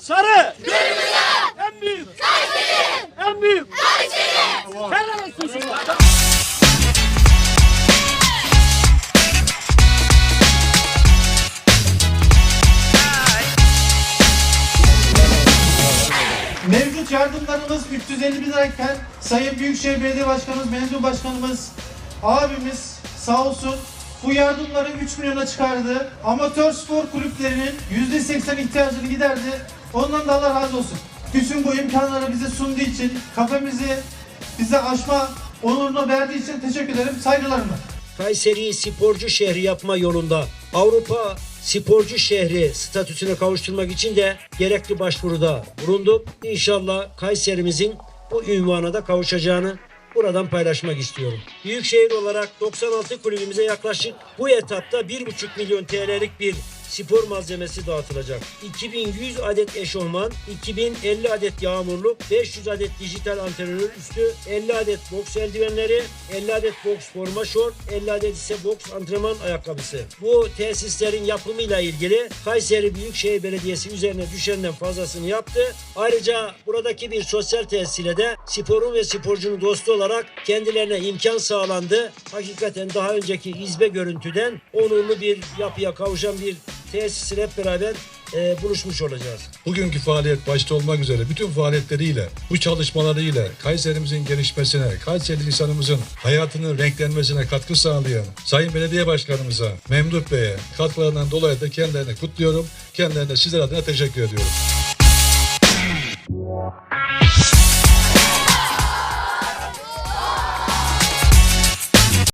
Sarı. En büyük. En büyük. Helal olsun. Mevcut yardımlarımız 350 bin lirayken Sayın Büyükşehir Belediye Başkanımız, Mendil Başkanımız, abimiz sağ olsun bu yardımları 3 milyona çıkardı. Amatör spor kulüplerinin %80 ihtiyacını giderdi. Ondan da Allah razı olsun. Bütün bu imkanları bize sunduğu için, kafemizi bize aşma onurunu verdiği için teşekkür ederim. Saygılarımla. Kayseri'yi sporcu şehri yapma yolunda Avrupa sporcu şehri statüsüne kavuşturmak için de gerekli başvuruda bulunduk. İnşallah Kayserimizin bu ünvana da kavuşacağını buradan paylaşmak istiyorum. Büyükşehir olarak 96 kulübümüze yaklaşık bu etapta 1,5 milyon TL'lik bir spor malzemesi dağıtılacak. 2100 adet eşofman, 2050 adet yağmurluk, 500 adet dijital antrenör üstü, 50 adet boks eldivenleri, 50 adet boks forma şort, 50 adet ise boks antrenman ayakkabısı. Bu tesislerin yapımıyla ilgili Kayseri Büyükşehir Belediyesi üzerine düşenden fazlasını yaptı. Ayrıca buradaki bir sosyal tesis ile de sporun ve sporcunun dostu olarak kendilerine imkan sağlandı. Hakikaten daha önceki izbe görüntüden onurlu bir yapıya kavuşan bir tesisin hep beraber e, buluşmuş olacağız. Bugünkü faaliyet başta olmak üzere bütün faaliyetleriyle, bu çalışmalarıyla Kayserimizin gelişmesine, Kayseri insanımızın hayatının renklenmesine katkı sağlayan Sayın Belediye Başkanımıza, Memduh Bey'e katkılarından dolayı da kendilerini kutluyorum. Kendilerine sizler adına teşekkür ediyorum.